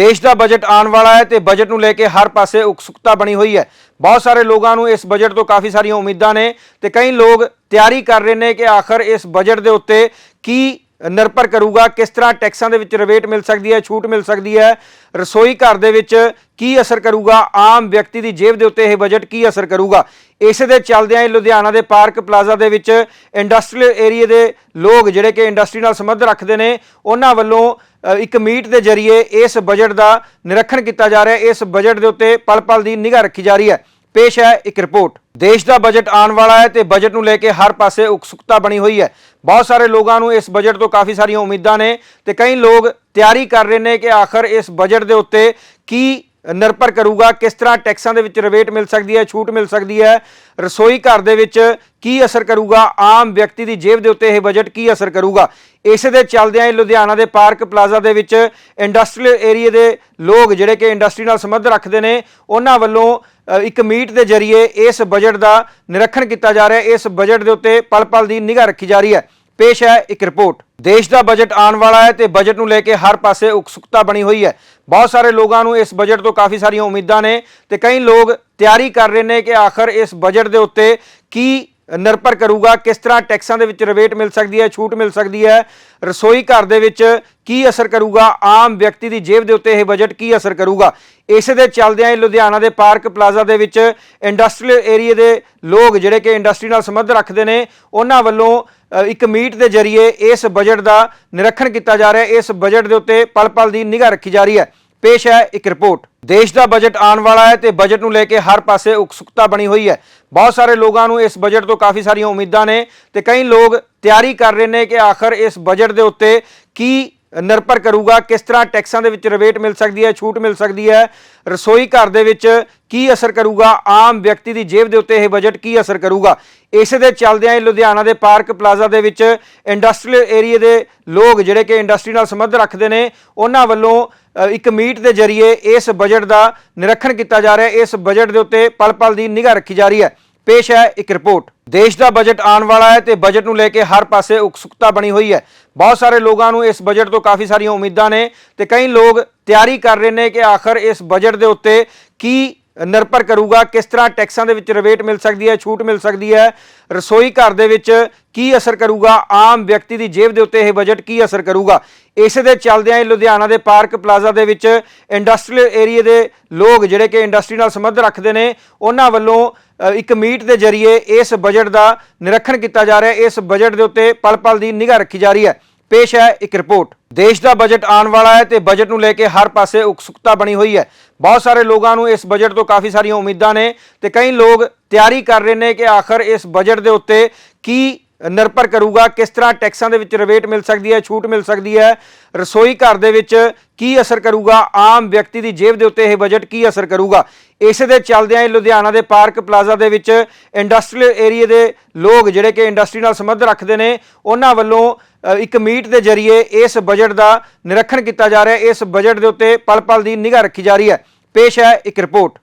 ਦੇਸ਼ ਦਾ ਬਜਟ ਆਉਣ ਵਾਲਾ ਹੈ ਤੇ ਬਜਟ ਨੂੰ ਲੈ ਕੇ ਹਰ ਪਾਸੇ ਉਤਸੁਕਤਾ ਬਣੀ ਹੋਈ ਹੈ। ਬਹੁਤ ਸਾਰੇ ਲੋਕਾਂ ਨੂੰ ਇਸ ਬਜਟ ਤੋਂ ਕਾਫੀ ਸਾਰੀਆਂ ਉਮੀਦਾਂ ਨੇ ਤੇ ਕਈ ਲੋਕ ਤਿਆਰੀ ਕਰ ਰਹੇ ਨੇ ਕਿ ਆਖਰ ਇਸ ਬਜਟ ਦੇ ਉੱਤੇ ਕੀ ਨਿਰਭਰ ਕਰੂਗਾ ਕਿਸ ਤਰ੍ਹਾਂ ਟੈਕਸਾਂ ਦੇ ਵਿੱਚ ਰਿਬੇਟ ਮਿਲ ਸਕਦੀ ਹੈ, ਛੂਟ ਮਿਲ ਸਕਦੀ ਹੈ। ਰਸੋਈ ਘਰ ਦੇ ਵਿੱਚ ਕੀ ਅਸਰ ਕਰੂਗਾ? ਆਮ ਵਿਅਕਤੀ ਦੀ ਜੇਬ ਦੇ ਉੱਤੇ ਇਹ ਬਜਟ ਕੀ ਅਸਰ ਕਰੂਗਾ? ਇਸੇ ਦੇ ਚੱਲਦਿਆਂ ਹੀ ਲੁਧਿਆਣਾ ਦੇ ਪਾਰਕ ਪਲਾਜ਼ਾ ਦੇ ਵਿੱਚ ਇੰਡਸਟਰੀਅਲ ਏਰੀਆ ਦੇ ਲੋਕ ਜਿਹੜੇ ਕਿ ਇੰਡਸਟਰੀ ਨਾਲ ਸੰਬੰਧ ਰੱਖਦੇ ਨੇ, ਉਹਨਾਂ ਵੱਲੋਂ ਇੱਕ ਮੀਟ ਦੇ ਜ਼ਰੀਏ ਇਸ ਬਜਟ ਦਾ ਨਿਰੀਖਣ ਕੀਤਾ ਜਾ ਰਿਹਾ ਹੈ। ਇਸ ਬਜਟ ਦੇ ਉੱਤੇ ਪਲ-ਪਲ ਦੀ ਨਿਗਾਹ ਰੱਖੀ ਜਾ ਰਹੀ ਹੈ। ਪੇਸ਼ ਹੈ ਇੱਕ ਰਿਪੋਰਟ। ਦੇਸ਼ ਦਾ ਬਜਟ ਆਉਣ ਵਾਲਾ ਹੈ ਤੇ ਬਜਟ ਨੂੰ ਲੈ ਕੇ ਹਰ ਪਾਸੇ ਉਕਸੁਕਤਾ ਬਣੀ ਹੋਈ ਹੈ। ਬਹੁਤ ਸਾਰੇ ਲੋਕਾਂ ਨੂੰ ਇਸ ਬਜਟ ਤੋਂ ਕਾਫੀ ਸਾਰੀਆਂ ਉਮੀਦਾਂ ਨੇ ਤੇ ਕਈ ਲੋਕ ਤਿਆਰੀ ਕਰ ਰਹੇ ਨੇ ਕਿ ਆਖਰ ਇਸ ਬਜਟ ਦੇ ਉੱਤੇ ਕੀ ਨਿਰਭਰ ਕਰੂਗਾ, ਕਿਸ ਤਰ੍ਹਾਂ ਟੈਕਸਾਂ ਦੇ ਵਿੱਚ ਰਿਬੇਟ ਮਿਲ ਸਕਦੀ ਹੈ, ਛੂਟ ਮਿਲ ਸਕਦੀ ਹੈ, ਰਸੋਈ ਘਰ ਦੇ ਵਿੱਚ ਕੀ ਅਸਰ ਕਰੂਗਾ, ਆਮ ਵਿਅਕਤੀ ਦੀ ਜੇਬ ਦੇ ਉੱਤੇ ਇਹ ਬਜਟ ਕੀ ਅਸਰ ਕਰੂਗਾ। ਇਸੇ ਦੇ ਚੱਲਦਿਆਂ ਹੀ ਲੁਧਿਆਣਾ ਦੇ ਪਾਰਕ ਪਲਾਜ਼ਾ ਦੇ ਵਿੱਚ ਇੰਡਸਟਰੀਅਲ ਏਰੀਆ ਦੇ ਲੋਕ ਜਿਹੜੇ ਕਿ ਇੰਡਸਟਰੀ ਨਾਲ ਸੰਬੰਧ ਰੱਖਦੇ ਨੇ, ਉਹਨਾਂ ਵੱਲੋਂ ਇੱਕ ਮੀਟ ਦੇ ਜ਼ਰੀਏ ਇਸ ਬਜਟ ਦਾ ਨਿਰੀਖਣ ਕੀਤਾ ਜਾ ਰਿਹਾ ਹੈ। ਇਸ ਬਜਟ ਦੇ ਉੱਤੇ ਪਲ-ਪਲ ਦੀ ਨਿਗਾਹ ਰੱਖੀ ਜਾ ਰਹੀ ਹੈ। ਪੇਸ਼ ਹੈ ਇੱਕ ਰਿਪੋਰਟ। ਦੇਸ਼ ਦਾ ਬਜਟ ਆਉਣ ਵਾਲਾ ਹੈ ਤੇ ਬਜਟ ਨੂੰ ਲੈ ਕੇ ਹਰ ਪਾਸੇ ਉਤਸੁਕਤਾ ਬਣੀ ਹੋਈ ਹੈ। ਬਹੁਤ ਸਾਰੇ ਲੋਕਾਂ ਨੂੰ ਇਸ ਬਜਟ ਤੋਂ ਕਾਫੀ ਸਾਰੀਆਂ ਉਮੀਦਾਂ ਨੇ ਤੇ ਕਈ ਲੋਕ ਤਿਆਰੀ ਕਰ ਰਹੇ ਨੇ ਕਿ ਆਖਰ ਇਸ ਬਜਟ ਦੇ ਉੱਤੇ ਕੀ ਨਿਰਭਰ ਕਰੂਗਾ, ਕਿਸ ਤਰ੍ਹਾਂ ਟੈਕਸਾਂ ਦੇ ਵਿੱਚ ਰਿਬੇਟ ਮਿਲ ਸਕਦੀ ਹੈ, ਛੂਟ ਮਿਲ ਸਕਦੀ ਹੈ, ਰਸੋਈ ਘਰ ਦੇ ਵਿੱਚ ਕੀ ਅਸਰ ਕਰੂਗਾ, ਆਮ ਵਿਅਕਤੀ ਦੀ ਜੇਬ ਦੇ ਉੱਤੇ ਇਹ ਬਜਟ ਕੀ ਅਸਰ ਕਰੂਗਾ। ਇਸੇ ਦੇ ਚੱਲਦਿਆਂ ਹੀ ਲੁਧਿਆਣਾ ਦੇ ਪਾਰਕ ਪਲਾਜ਼ਾ ਦੇ ਵਿੱਚ ਇੰਡਸਟਰੀਅਲ ਏਰੀਆ ਦੇ ਲੋਕ ਜਿਹੜੇ ਕਿ ਇੰਡਸਟਰੀ ਨਾਲ ਸੰਬੰਧ ਰੱਖਦੇ ਨੇ, ਉਹਨਾਂ ਵੱਲੋਂ ਇੱਕ ਮੀਟ ਦੇ ਜ਼ਰੀਏ ਇਸ ਬਜਟ ਦਾ ਨਿਰੀਖਣ ਕੀਤਾ ਜਾ ਰਿਹਾ। ਹੈ ਇਸ ਬਜਟ ਦੇ ਉੱਤੇ ਪਲ-ਪਲ ਦੀ ਨਿਗਾਹ ਰੱਖੀ ਜਾ ਰਹੀ ਹੈ। ਪੇਸ਼ ਹੈ ਇੱਕ ਰਿਪੋਰਟ। ਦੇਸ਼ ਦਾ ਬਜਟ ਆਉਣ ਵਾਲਾ ਹੈ ਤੇ ਬਜਟ ਨੂੰ ਲੈ ਕੇ ਹਰ ਪਾਸੇ ਉਤਸੁਕਤਾ ਬਣੀ ਹੋਈ ਹੈ। ਬਹੁਤ ਸਾਰੇ ਲੋਕਾਂ ਨੂੰ ਇਸ ਬਜਟ ਤੋਂ ਕਾਫੀ ਸਾਰੀਆਂ ਉਮੀਦਾਂ ਨੇ ਤੇ ਕਈ ਲੋਕ ਤਿਆਰੀ ਕਰ ਰਹੇ ਨੇ ਕਿ ਆਖਰ ਇਸ ਬਜਟ ਦੇ ਉੱਤੇ ਕੀ ਨਿਰਭਰ ਕਰੂਗਾ ਕਿਸ ਤਰ੍ਹਾਂ ਟੈਕਸਾਂ ਦੇ ਵਿੱਚ ਰਿਬੇਟ ਮਿਲ ਸਕਦੀ ਹੈ, ਛੂਟ ਮਿਲ ਸਕਦੀ ਹੈ। ਰਸੋਈ ਘਰ ਦੇ ਵਿੱਚ ਕੀ ਅਸਰ ਕਰੂਗਾ? ਆਮ ਵਿਅਕਤੀ ਦੀ ਜੇਬ ਦੇ ਉੱਤੇ ਇਹ ਬਜਟ ਕੀ ਅਸਰ ਕਰੂਗਾ? ਇਸੇ ਦੇ ਚੱਲਦਿਆਂ ਹੀ ਲੁਧਿਆਣਾ ਦੇ ਪਾਰਕ ਪਲਾਜ਼ਾ ਦੇ ਵਿੱਚ ਇੰਡਸਟਰੀਅਲ ਏਰੀਆ ਦੇ ਲੋਕ ਜਿਹੜੇ ਕਿ ਇੰਡਸਟਰੀ ਨਾਲ ਸੰਬੰਧ ਰੱਖਦੇ ਨੇ, ਉਹਨਾਂ ਵੱਲੋਂ ਇੱਕ ਮੀਟ ਦੇ ਜ਼ਰੀਏ ਇਸ ਬਜਟ ਦਾ ਨਿਰੀਖਣ ਕੀਤਾ ਜਾ ਰਿਹਾ ਹੈ। ਇਸ ਬਜਟ ਦੇ ਉੱਤੇ ਪਲ-ਪਲ ਦੀ ਨਿਗਾਹ ਰੱਖੀ ਜਾ ਰਹੀ ਹੈ। ਪੇਸ਼ ਹੈ ਇੱਕ ਰਿਪੋਰਟ। ਦੇਸ਼ ਦਾ ਬਜਟ ਆਉਣ ਵਾਲਾ ਹੈ ਤੇ ਬਜਟ ਨੂੰ ਲੈ ਕੇ ਹਰ ਪਾਸੇ ਉਤਸੁਕਤਾ ਬਣੀ ਹੋਈ ਹੈ। ਬਹੁਤ ਸਾਰੇ ਲੋਕਾਂ ਨੂੰ ਇਸ ਬਜਟ ਤੋਂ ਕਾਫੀ ਸਾਰੀਆਂ ਉਮੀਦਾਂ ਨੇ ਤੇ ਕਈ ਲੋਕ ਤਿਆਰੀ ਕਰ ਰਹੇ ਨੇ ਕਿ ਆਖਰ ਇਸ ਬਜਟ ਦੇ ਉੱਤੇ ਕੀ ਨਿਰਭਰ ਕਰੂਗਾ ਕਿਸ ਤਰ੍ਹਾਂ ਟੈਕਸਾਂ ਦੇ ਵਿੱਚ ਰਿਬੇਟ ਮਿਲ ਸਕਦੀ ਹੈ, ਛੂਟ ਮਿਲ ਸਕਦੀ ਹੈ। ਰਸੋਈ ਘਰ ਦੇ ਵਿੱਚ ਕੀ ਅਸਰ ਕਰੂਗਾ? ਆਮ ਵਿਅਕਤੀ ਦੀ ਜੇਬ ਦੇ ਉੱਤੇ ਇਹ ਬਜਟ ਕੀ ਅਸਰ ਕਰੂਗਾ? ਇਸੇ ਦੇ ਚੱਲਦਿਆਂ ਹੀ ਲੁਧਿਆਣਾ ਦੇ ਪਾਰਕ ਪਲਾਜ਼ਾ ਦੇ ਵਿੱਚ ਇੰਡਸਟਰੀਅਲ ਏਰੀਆ ਦੇ ਲੋਕ ਜਿਹੜੇ ਕਿ ਇੰਡਸਟਰੀ ਨਾਲ ਸੰਬੰਧ ਰੱਖਦੇ ਨੇ, ਉਹਨਾਂ ਵੱਲੋਂ ਇੱਕ ਮੀਟ ਦੇ ਜ਼ਰੀਏ ਇਸ ਬਜਟ ਦਾ ਨਿਰੀਖਣ ਕੀਤਾ ਜਾ ਰਿਹਾ। ਹੈ ਇਸ ਬਜਟ ਦੇ ਉੱਤੇ ਪਲ-ਪਲ ਦੀ ਨਿਗਾਹ ਰੱਖੀ ਜਾ ਰਹੀ ਹੈ। ਪੇਸ਼ ਹੈ ਇੱਕ ਰਿਪੋਰਟ। ਦੇਸ਼ ਦਾ ਬਜਟ ਆਉਣ ਵਾਲਾ ਹੈ ਤੇ ਬਜਟ ਨੂੰ ਲੈ ਕੇ ਹਰ ਪਾਸੇ ਉਤਸੁਕਤਾ ਬਣੀ ਹੋਈ ਹੈ। ਬਹੁਤ ਸਾਰੇ ਲੋਕਾਂ ਨੂੰ ਇਸ ਬਜਟ ਤੋਂ ਕਾਫੀ ਸਾਰੀਆਂ ਉਮੀਦਾਂ ਨੇ ਤੇ ਕਈ ਲੋਕ ਤਿਆਰੀ ਕਰ ਰਹੇ ਨੇ ਕਿ ਆਖਰ ਇਸ ਬਜਟ ਦੇ ਉੱਤੇ ਕੀ ਨਿਰਭਰ ਕਰੂਗਾ, ਕਿਸ ਤਰ੍ਹਾਂ ਟੈਕਸਾਂ ਦੇ ਵਿੱਚ ਰਿਬੇਟ ਮਿਲ ਸਕਦੀ ਹੈ, ਛੂਟ ਮਿਲ ਸਕਦੀ ਹੈ, ਰਸੋਈ ਘਰ ਦੇ ਵਿੱਚ ਕੀ ਅਸਰ ਕਰੂਗਾ, ਆਮ ਵਿਅਕਤੀ ਦੀ ਜੇਬ ਦੇ ਉੱਤੇ ਇਹ ਬਜਟ ਕੀ ਅਸਰ ਕਰੂਗਾ। ਇਸੇ ਦੇ ਚੱਲਦਿਆਂ ਹੀ ਲੁਧਿਆਣਾ ਦੇ ਪਾਰਕ ਪਲਾਜ਼ਾ ਦੇ ਵਿੱਚ ਇੰਡਸਟਰੀਅਲ ਏਰੀਆ ਦੇ ਲੋਕ ਜਿਹੜੇ ਕਿ ਇੰਡਸਟਰੀ ਨਾਲ ਸੰਬੰਧ ਰੱਖਦੇ ਨੇ, ਉਹਨਾਂ ਵੱਲੋਂ ਇੱਕ ਮੀਟ ਦੇ ਜ਼ਰੀਏ ਇਸ ਬਜਟ ਦਾ ਨਿਰੀਖਣ ਕੀਤਾ ਜਾ ਰਿਹਾ ਹੈ। ਇਸ ਬਜਟ ਦੇ ਉੱਤੇ ਪਲ-ਪਲ ਦੀ ਨਿਗਾਹ ਰੱਖੀ ਜਾ ਰਹੀ ਹੈ। ਪੇਸ਼ ਹੈ ਇੱਕ ਰਿਪੋਰਟ